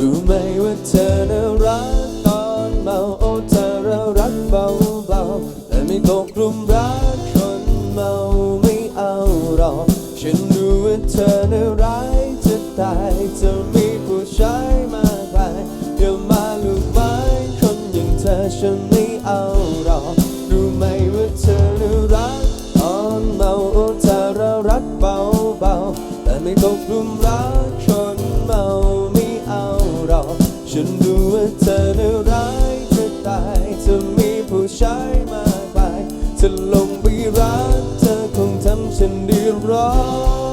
รู้ไหมว่าเธอน่ารักตอนเมาโอ้เธอเรารักเบาเบาๆแต่ไม่ตกหลุมรักคนเมาไม่เอาหรอกฉันรู้ว่าเธอน่ารักจะตายจะมีผู้ชายมากมายอย่ามาลูกไม้คนอย่างเธอฉันไม่เอาหรอกรู้ไหมว่าเธอน่ารักตอนเมาโอ้เธอเรารักเบาเบาๆแต่ไม่ตกหลุมรักคนเมา ฉันรู้ว่าเธอน่ารักจะตายจะมีผู้ชายมากมายจะลงไปรักเธอคงทำฉันเดือดร้อ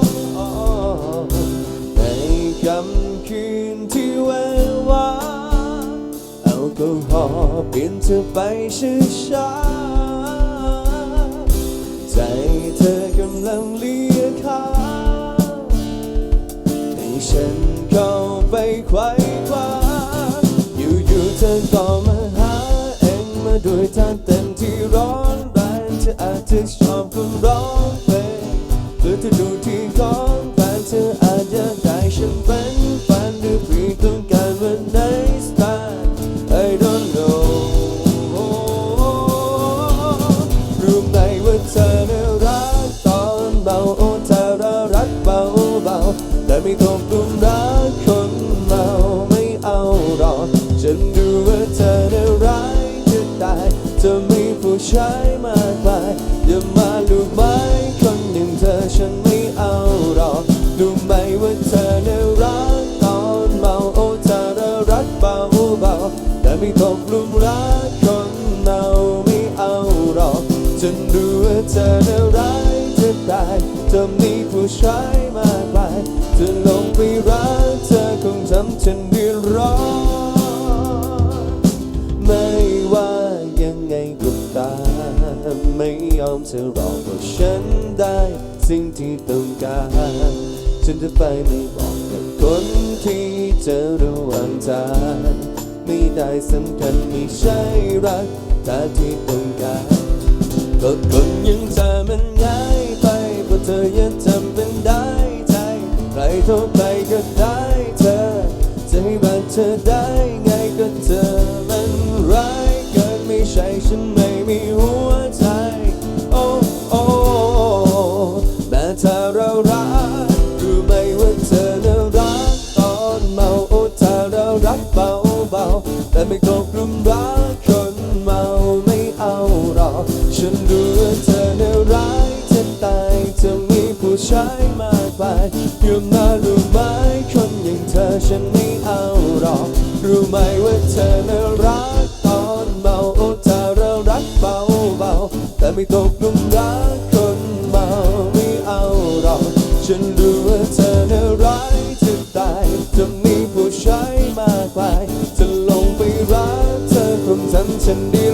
นในคำคืนที่แวววาแอลกอฮอล์เปลี่ยนเธอไปช้าใจเธอกำลังเลียขาให้ฉันเข้าไปไขว้ ธอก็มาหาเองมาด้วยท่าเต้นที่ร้อนแรงเธออาจจะชอบคนร้องเพลง ไม่ตกหลุมรักคนเมาไม่เอาหรอกฉันรู้ว่าเธอน่ารักจะตายจะมีผู้ชายมากมายจะลงไปรักเธอคงทำฉันเดือดร้อนไม่ว่ายังไงก็ตามไม่ยอมเธอรอกว่าฉันได้สิ่งที่ต้องการฉันจะไปไม่บอกกับคนที่เจอระหว่างทา สำคัญไม่ใช่รักแต่ที่ต้องการก็คนยังเธอมันง่ายไปเพราะเธอยังทำเป็นได้ใจใครเท่าใครก็ได้เธอจะให้รักเธอได้ไงก็เธอ แต่ไม่ตกหลุมรักคนเมาไม่เอาหรอกฉันรู้ว่าเธอน่ารักจะตายจะมีผู้ชายมากมายอยู่มารู้ไหมคนอย่างเธอฉันไม่เอาหรอกรู้ไหมว่าเธอน่ารักตอนเมาโอ้ถ้าเรารักเบาเบาแต่ไม่ตกหลุมรักคนเมาไม่เอาหรอกฉันรู้ listening.